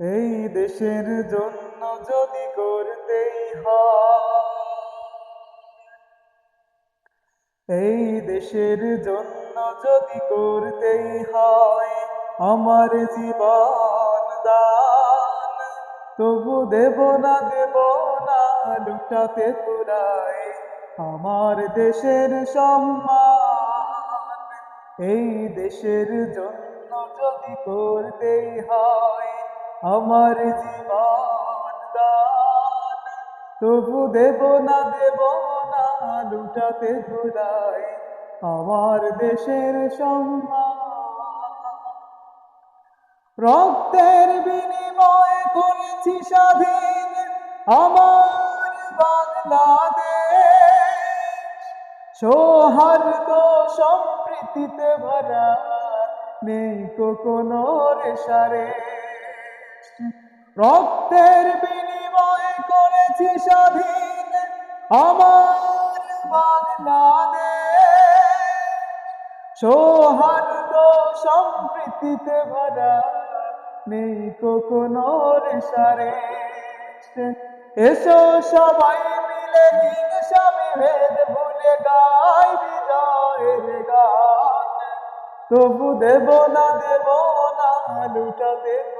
এই দেশের জন্য যদি করতেই এই দেশের জন্য যদি করতেই হয়, আমার জীবন দান, তবু দেব না দেব না, লুটাতে পুরাই আমার দেশের সম্মান। এই দেশের জন্য যদি করতেই হয় আমার জীবন দান। তবু দেব না দেব না, লুটাতে ধুলাই আমার দেশের সম্মান। রক্তের বিনিময় করেছি স্বাধীন আমার বাংলাদেশ। সৌহার্দ্য সম্প্রীতিতে ভরা নেই কোনো রেশারে রক্তের বিনিময় করেছি স্বাধীন আমার বাংলাদেশ সৌহার্দ্য সম্প্রীতিতে ভরা নেই কোনো রেশারে এসো সবাই মিলে হিংসা বিভেদ ভুলে গাই বিজয়ের গান। তবু দেব না দেব না, লুটাতে ভুলাই